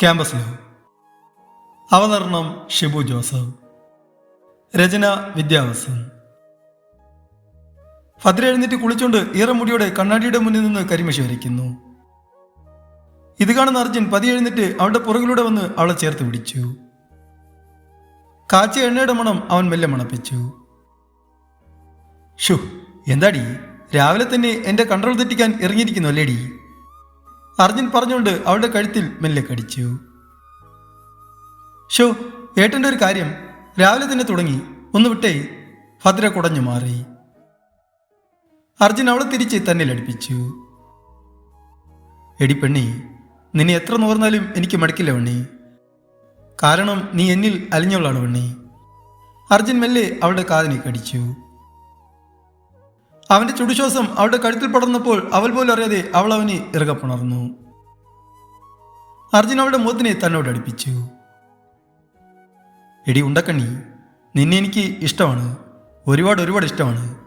ക്യാമ്പസിലോ അവതരണം ഷിബു ജോസഫ്. രചന വിദ്യാവസൻ. ഭദ്ര എഴുന്നേറ്റ് കുളിച്ചുകൊണ്ട് ഈറമുടിയോടെ കണ്ണാടിയുടെ മുന്നിൽ നിന്ന് കരിമഷി വരയ്ക്കുന്നു. ഇത് കാണുന്ന അർജുൻ പതി എഴുന്നേറ്റ് അവളുടെ പുറകിലൂടെ വന്ന് അവളെ ചേർത്ത് പിടിച്ചു. കാച്ചിയ എണ്ണയുടെ മണം അവൻ മെല്ലെ മണപ്പിച്ചു. ഷു എന്താടി? രാവിലെ തന്നെ എന്റെ കൺട്രോൾ തെറ്റിക്കാൻ ഇറങ്ങിയിരിക്കുന്നു അല്ലേടി? അർജുൻ പറഞ്ഞുകൊണ്ട് അവളുടെ കഴുത്തിൽ മെല്ലെ കടിച്ചു. ഷോ ഏട്ടന്റെ ഒരു കാര്യം രാവിലെ തന്നെ തുടങ്ങി. ഒന്ന് വിട്ടേ ഭദ്ര കുടഞ്ഞു മാറി. അർജുൻ അവളെ തിരിച്ച് തന്നിലടുപ്പിച്ചു എടി പെണ്ണി നിന്നെ എത്ര നോർന്നാലും എനിക്ക് മടുക്കില്ല പെണ്ണി. കാരണം നീ എന്നിൽ അലിഞ്ഞവളാണ് പെണ്ണി. അർജുൻ മെല്ലെ അവളുടെ കാതിനെ കടിച്ചു. അവന്റെ ചുടുശ്വാസം അവളുടെ കഴുത്തിൽ പടർന്നപ്പോൾ അവൾ പോലും അറിയാതെ അവൾ അവനെ ഇറകപ്പുണർന്നു അർജുൻ അവളുടെ മുഖത്തിനെ തന്നോട് അടുപ്പിച്ചു. എടി ഉണ്ടക്കണ്ണി നിന്നെ എനിക്ക് ഇഷ്ടമാണ്. ഒരുപാട് ഒരുപാട് ഇഷ്ടമാണ്.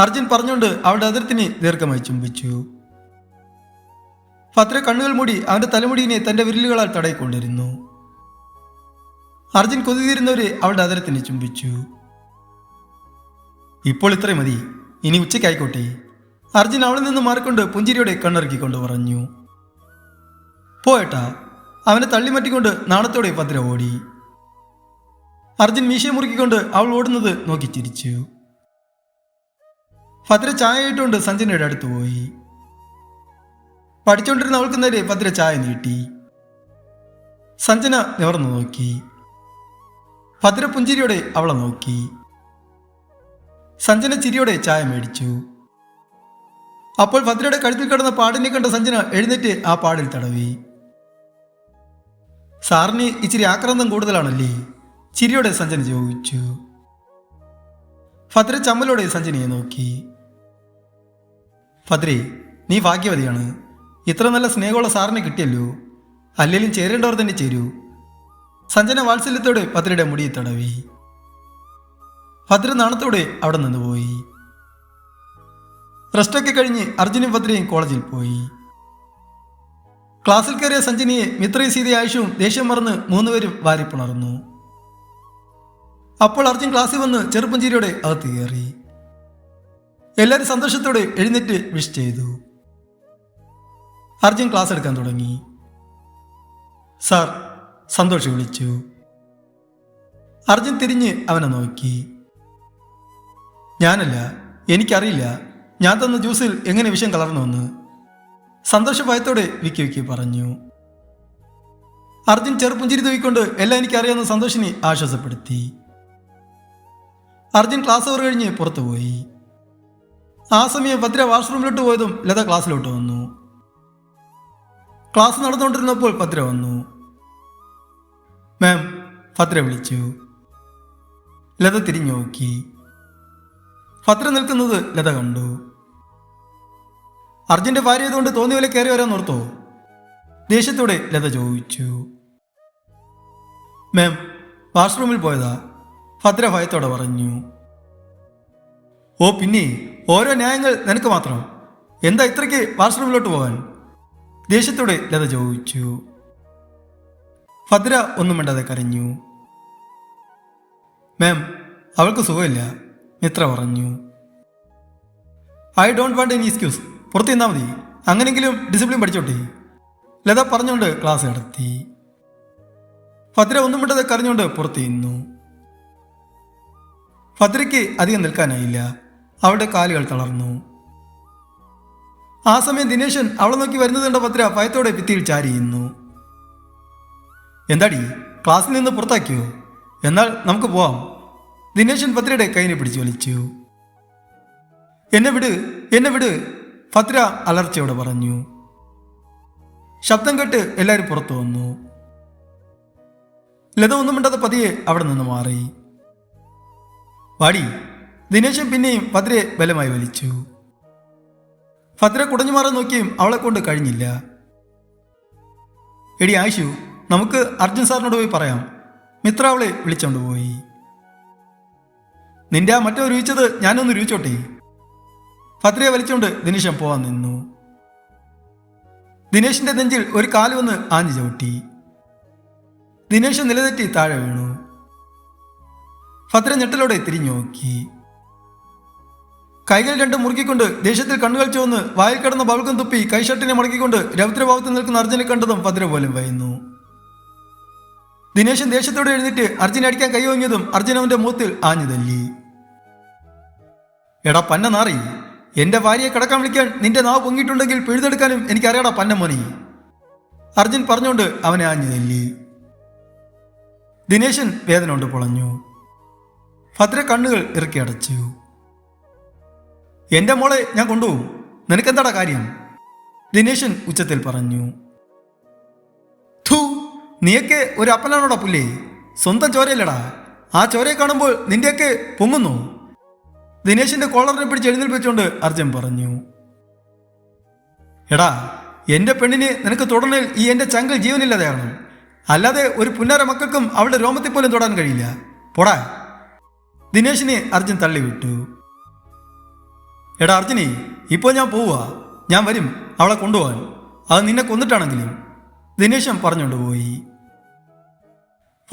അർജുൻ പറഞ്ഞുകൊണ്ട് അവളുടെ അതിർത്തിനെ ദീർഘമായി ചുംബിച്ചു. ഫത്ര കണ്ണുകൾ മൂടി അവന്റെ തലമുടിയിനെ തന്റെ വിരലുകളാൽ തടയിക്കൊണ്ടിരുന്നു. അർജുൻ കൊതിതീരുന്നവരെ അവളുടെ അതിരത്തിനെ ചുംബിച്ചു. ഇപ്പോൾ ഇത്രയും മതി. ഇനി ഉച്ചയ്ക്കായിക്കോട്ടെ. അർജുൻ അവളിൽ നിന്ന് മാറിക്കൊണ്ട് പുഞ്ചിരിയോടെ കണ്ണിറക്കിക്കൊണ്ട് പറഞ്ഞു. പോയേട്ടാ അവനെ തള്ളിമറ്റിക്കൊണ്ട് നാണത്തോടെ ഭദ്ര ഓടി. അർജുൻ മീശയെ മുറുക്കിക്കൊണ്ട് അവൾ ഓടുന്നത് നോക്കി ചിരിച്ചു. ഭദ്ര ചായ ഇട്ടുകൊണ്ട് സഞ്ജനയുടെ അടുത്ത് പോയി. പഠിച്ചുകൊണ്ടിരുന്ന അവൾക്ക് നേരെ ഭദ്ര ചായ നീട്ടി. സഞ്ജന നിവർന്നു നോക്കി. ഭദ്ര പുഞ്ചിരിയോടെ അവളെ നോക്കി. സഞ്ജന ചിരിയോടെ ചായ മേടിച്ചു. അപ്പോൾ ഭദ്രയുടെ കഴുത്തിൽ കിടന്ന പാടിനെ കണ്ട സഞ്ജന എഴുന്നേറ്റ് ആ പാടിൽ തടവി. സാറിന് ഇച്ചിരി ആക്രാന്തം കൂടുതലാണല്ലേ? ചിരിയോടെ സഞ്ജന ചോദിച്ചു. ഭദ്ര ചമ്മലോടെ സഞ്ജനയെ നോക്കി. ഭദ്രേ നീ ഭാഗ്യവതിയാണ്. ഇത്ര നല്ല സ്നേഹമുള്ള സാറിനെ കിട്ടിയല്ലോ. അല്ലെങ്കിലും ചേരേണ്ടവർ തന്നെ ചേരൂ. സഞ്ജന വാത്സല്യത്തോടെ ഭദ്രയുടെ മുടിയിൽ തടവി. ഭദ്ര നാണത്തോടെ അവിടെ നിന്ന് പോയി. റെസ്റ്റൊക്കെ കഴിഞ്ഞ് അർജുനും ഭദ്രയും കോളേജിൽ പോയി. ക്ലാസ്സിൽ കയറിയ സഞ്ജനിയെ മിത്രയും സീത ആയുഷവും ദേഷ്യം മറന്ന് മൂന്നുപേരും വാരിപ്പുണർന്നു. അപ്പോൾ അർജുൻ ക്ലാസ്സിൽ വന്ന് ചെറുപ്പഞ്ചേരിയോടെ അകത്ത് കയറി. എല്ലാവരും സന്തോഷത്തോടെ എഴുന്നേറ്റ് വിഷ് ചെയ്തു. അർജുൻ ക്ലാസ് എടുക്കാൻ തുടങ്ങി. സാർ സന്തോഷ് വിളിച്ചു. അർജുൻ തിരിഞ്ഞ് അവനെ നോക്കി. ഞാനല്ല എനിക്കറിയില്ല. ഞാൻ തന്ന ജ്യൂസിൽ എങ്ങനെ വിഷം കലർന്നുവെന്ന്. സന്തോഷ ഭയത്തോടെ വിക്കി വിക്കി പറഞ്ഞു. അർജുൻ ചെറുപ്പുഞ്ചിരി തൂക്കിക്കൊണ്ട് എല്ലാം എനിക്കറിയാവുന്ന സന്തോഷിനെ ആശ്വാസപ്പെടുത്തി. അർജുൻ ക്ലാസ് അവർ കഴിഞ്ഞ് പുറത്തുപോയി. ആ സമയം ഭദ്ര വാഷ്റൂമിലോട്ട് പോയതും ലത ക്ലാസ്സിലോട്ട് വന്നു. ക്ലാസ് നടന്നുകൊണ്ടിരുന്നപ്പോൾ ഭദ്ര വന്നു. മാം ഭദ്ര വിളിച്ചു. ലത തിരിഞ്ഞു നോക്കി. ഭദ്ര നിൽക്കുന്നത് ലത കണ്ടു. അർജുന്റെ ഭാര്യ ആയതുകൊണ്ട് തോന്നിയ പോലെ കയറി വരാൻ ഓർത്തോ? ദേഷ്യത്തോടെ ലത ചോദിച്ചു. മാം വാഷ്റൂമിൽ പോയതാ ഭദ്ര ഭയത്തോടെ പറഞ്ഞു. ഓ പിന്നെ ഓരോ ന്യായങ്ങൾ നിനക്ക് മാത്രം. എന്താ ഇത്രയ്ക്ക് വാഷ്റൂമിലോട്ട് പോകാൻ? ദേഷ്യത്തോടെ ലത ചോദിച്ചു. ഭദ്ര ഒന്നും മിണ്ടാതെ കരഞ്ഞു. മാം അവൾക്ക് സുഖമില്ല. മിത്ര പറഞ്ഞു. I don't want any excuse പുറത്ത് നിന്നാൽ മതി. അങ്ങനെങ്കിലും ഡിസിപ്ലിൻ പഠിച്ചോട്ടെ. ലത പറഞ്ഞുകൊണ്ട് ക്ലാസ് നടത്തി. ഭദ്ര ഒന്നും വിട്ടത് കരഞ്ഞുകൊണ്ട് പുറത്ത് നിന്നു. ഭദ്രയ്ക്ക് അധികം നിൽക്കാനായില്ല. അവളുടെ കാലുകൾ തളർന്നു. ആ സമയം ദിനേശൻ അവളെ നോക്കി വരുന്നത് കണ്ട ഭദ്ര ഭയത്തോടെ ഭിത്തിയിൽ ചാരിയുന്നു എന്താടി ക്ലാസ്സിൽ നിന്ന് പുറത്താക്കിയോ? എന്നാൽ നമുക്ക് പോവാം. ദിനേശൻ ഭദ്രയുടെ കൈനെ പിടിച്ചു വലിച്ചു. എന്നെ വിട് എന്നെ വിട് ഭദ്ര അലർച്ചയോടെ പറഞ്ഞു. ശബ്ദം കേട്ട് എല്ലാവരും പുറത്തു വന്നു. ലത ഒന്നും മിണ്ടാതെ പതിയെ അവിടെ നിന്ന് മാറി. വാടി ദിനേശൻ പിന്നെയും ഭദ്രയെ ബലമായി വലിച്ചു. ഭദ്ര കുടഞ്ഞു മാറാൻ നോക്കിയും അവളെ കൊണ്ട് കഴിഞ്ഞില്ല. എടി ആയിഷു നമുക്ക് അർജുൻ സാറിനോട് പോയി പറയാം. മിത്ര അവളെ വിളിച്ചോണ്ട് പോയി. നിന്റെ ആ മറ്റോ രുചിച്ചത് ഞാനൊന്ന് രുചിച്ചോട്ടെ ഭദ്രയെ വലിച്ചോണ്ട് ദിനേശൻ പോവാൻ നിന്നു. ദിനേശിന്റെ നെഞ്ചിൽ ഒരു കാൽ വന്ന് ആഞ്ഞു ചവിട്ടി. ദിനേശ് നിലതെറ്റി താഴെ വീണു. ഭദ്ര ഞെട്ടലോടെ തിരിഞ്ഞു നോക്കി. കൈകൾ രണ്ടും മുറുക്കിക്കൊണ്ട് ദേഷ്യത്തിൽ കണ്ണുകൾ ചുവന്ന് വായിൽ കിടന്ന ബൾക്കും തുപ്പി കൈഷട്ടിനെ മടക്കിക്കൊണ്ട് രൗദ്രഭാവത്തിൽ നിൽക്കുന്ന അർജുനെ കണ്ടതും ഭദ്ര പോലും വയന്നു. ദിനേശൻ ദേഷ്യത്തോടെ എഴുന്നേറ്റ് അർജുനെ അടിക്കാൻ കൈവങ്ങിയതും അർജുൻ അവന്റെ മുഖത്തിൽ ആഞ്ഞു തല്ലി എടാ പന്ന നാറി എന്റെ ഭാര്യയെ കിടക്കാൻ വിളിക്കാൻ നിന്റെ നാവ് പൊങ്ങിയിട്ടുണ്ടെങ്കിൽ പിഴുതെടുക്കാനും എനിക്കറിയാടാ പന്ന മോനി. അർജുൻ പറഞ്ഞുകൊണ്ട് അവനെ ആഞ്ഞു തല്ലി ദിനേശൻ വേദന കൊണ്ട് പൊളഞ്ഞു. ഭദ്ര കണ്ണുകൾ ഇറക്കി അടച്ചു. എന്റെ മോളെ ഞാൻ കൊണ്ടുപോകും. നിനക്കെന്താടാ കാര്യം? ദിനേശൻ ഉച്ചത്തിൽ പറഞ്ഞു. നീയൊക്കെ ഒരു അപ്പനാണോടാ പുല്ലേ സ്വന്തം ചോരയല്ലടാ. ആ ചോരയെ കാണുമ്പോൾ നിന്റെയൊക്കെ പൊങ്ങുന്നു. ദിനേശിന്റെ കോളറിനെ പിടിച്ച് എഴുന്നേൽപ്പിച്ചുകൊണ്ട് അർജുൻ പറഞ്ഞു. എടാ എന്റെ പെണ്ണിന് നിനക്ക് തുടർന്നിൽ ഈ എന്റെ ചങ്കൽ ജീവനില്ലാതെയാണ് അല്ലാതെ ഒരു പുന്നാര മക്കൾക്കും അവളുടെ രോമത്തിൽ പോലും തൊടാൻ കഴിയില്ല. പോടാ. ദിനേശിനെ അർജുൻ തള്ളിവിട്ടു. എടാ അർജുനെ ഇപ്പോൾ ഞാൻ പോവുക ഞാൻ വരും അവളെ കൊണ്ടുപോകാൻ. അത് നിന്നെ കൊന്നിട്ടാണെങ്കിലും. ദിനേശൻ പറഞ്ഞുകൊണ്ട് പോയി.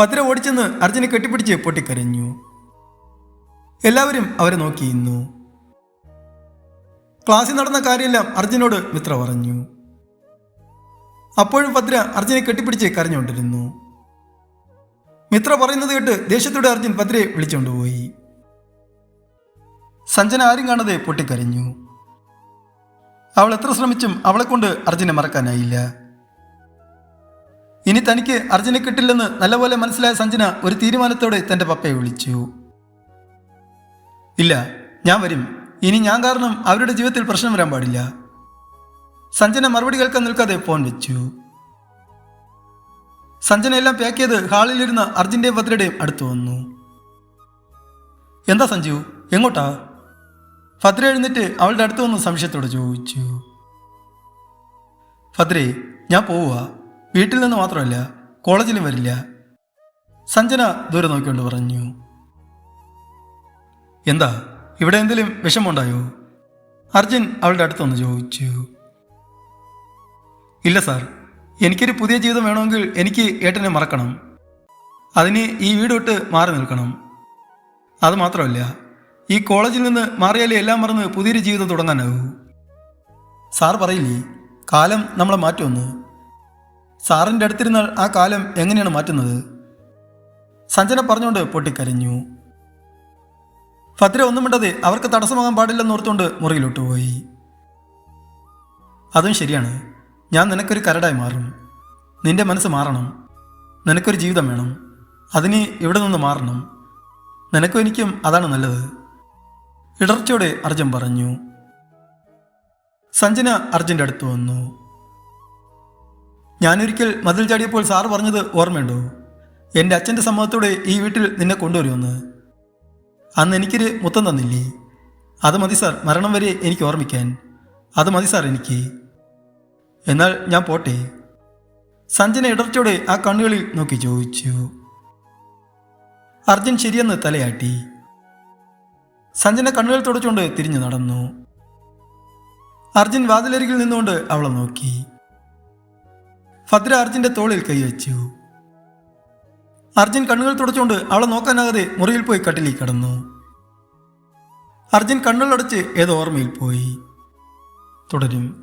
ഭദ്ര ഓടിച്ചെന്ന് അർജുനെ കെട്ടിപ്പിടിച്ച് പൊട്ടിക്കരഞ്ഞു. എല്ലാവരും അവരെ നോക്കിയിരുന്നു ക്ലാസ്സിൽ നടന്ന കാര്യമെല്ലാം അർജുനോട് മിത്ര പറഞ്ഞു. അപ്പോഴും ഭദ്ര അർജുനെ കെട്ടിപ്പിടിച്ച് കരഞ്ഞുകൊണ്ടിരുന്നു. മിത്ര പറയുന്നത് കേട്ട് ദേഷ്യത്തോടെ അർജുൻ ഭദ്രയെ വിളിച്ചുകൊണ്ടുപോയി സഞ്ജന ആരും കാണാതെ പൊട്ടിക്കരഞ്ഞു. അവൾ എത്ര ശ്രമിച്ചും അവളെക്കൊണ്ട് അർജുനെ മറക്കാനായില്ല. ഇനി തനിക്ക് അർജുനെ കിട്ടില്ലെന്ന് നല്ലപോലെ മനസ്സിലായ സഞ്ജന ഒരു തീരുമാനത്തോടെ തന്റെ പപ്പയെ വിളിച്ചു. ഇല്ല ഞാൻ വരും. ഇനി ഞാൻ കാരണം അവരുടെ ജീവിതത്തിൽ പ്രശ്നം വരാൻ പാടില്ല. സഞ്ജന മറുപടി കേൾക്കാൻ നിൽക്കാതെ ഫോൺ വെച്ചു. സഞ്ജന എല്ലാം പാക്ക് ചെയ്ത് ഹാളിലിരുന്ന അർജുന്റെയും ഭദ്രയുടെയും അടുത്ത് വന്നു. എന്താ സഞ്ജു? എങ്ങോട്ടാ? ഭദ്ര എഴുന്നിട്ട് അവളുടെ അടുത്ത് വന്ന് സംശയത്തോടെ ചോദിച്ചു. ഭദ്രേ ഞാൻ പോവുക വീട്ടിൽ നിന്ന് മാത്രമല്ല കോളേജിലും വരില്ല. സഞ്ജന ദൂരെ നോക്കിക്കൊണ്ട് പറഞ്ഞു എന്താ ഇവിടെ എന്തെങ്കിലും വിഷമമുണ്ടായോ? അർജുൻ അവളുടെ അടുത്തൊന്ന് ചോദിച്ചു ഇല്ല സാർ എനിക്കൊരു പുതിയ ജീവിതം വേണമെങ്കിൽ എനിക്ക് ഏട്ടനെ മറക്കണം. അതിന് ഈ വീട് വിട്ട് മാറി നിൽക്കണം. അത് മാത്രമല്ല ഈ കോളേജിൽ നിന്ന് മാറിയാലേ എല്ലാം മറന്ന് പുതിയൊരു ജീവിതം തുടങ്ങാനാവൂ. സാർ പറയില്ലേ കാലം നമ്മളെ മാറ്റുമെന്ന്? സാറിന്റെ അടുത്തിരുന്നാൽ ആ കാലം എങ്ങനെയാണ് മാറ്റുന്നത്? സഞ്ജന പറഞ്ഞുകൊണ്ട് പൊട്ടിക്കരഞ്ഞു. ഭദ്ര ഒന്നും മിണ്ടാതെ അവർക്ക് തടസ്സമാകാൻ പാടില്ലെന്ന് ഓർത്തുകൊണ്ട് മുറിയിലോട്ട് പോയി. അതും ശരിയാണ്. ഞാൻ നിനക്കൊരു കരടായി മാറും. നിന്റെ മനസ്സ് മാറണം. നിനക്കൊരു ജീവിതം വേണം. അതിന് ഇവിടെ നിന്ന് മാറണം. നിനക്കും എനിക്കും അതാണ് നല്ലത്. ഇടർച്ചയോടെ അർജുൻ പറഞ്ഞു. സഞ്ജന അർജുന്റെ അടുത്ത് വന്നു. ഞാനൊരിക്കൽ മതിൽ ചാടിയപ്പോൾ സാറ് പറഞ്ഞത് ഓർമ്മയുണ്ടോ? എന്റെ അച്ഛന്റെ സമ്മതത്തോടെ ഈ വീട്ടിൽ നിന്നെ കൊണ്ടുവരുമെന്ന്. അന്ന് എനിക്കൊരു മുത്തം തന്നില്ലേ? അത് മതി സാർ മരണം വരെ എനിക്ക് ഓർമ്മിക്കാൻ. അത് മതി സാർ എനിക്ക്. എന്നാൽ ഞാൻ പോട്ടെ. സഞ്ജന ഇടർച്ചയോടെ ആ കണ്ണുകളിൽ നോക്കി ചോദിച്ചു. അർജുൻ ശരിയെന്ന് തലയാട്ടി. സഞ്ജന കണ്ണുകൾ തുടച്ചുകൊണ്ട് തിരിഞ്ഞു നടന്നു. അർജുൻ വാതിലരികിൽ നിന്നുകൊണ്ട് അവളെ നോക്കി. ഭദ്ര അർജുന്റെ തോളിൽ കൈവച്ചു. അർജുൻ കണ്ണുകൾ തുടച്ചുകൊണ്ട് അവളെ നോക്കാനാകാതെ മുറിയിൽ പോയി കട്ടിലിൽ കിടന്നു. അർജുൻ കണ്ണുകളടച്ച് ഏതോ ഓർമ്മയിൽ പോയി. തുടരും.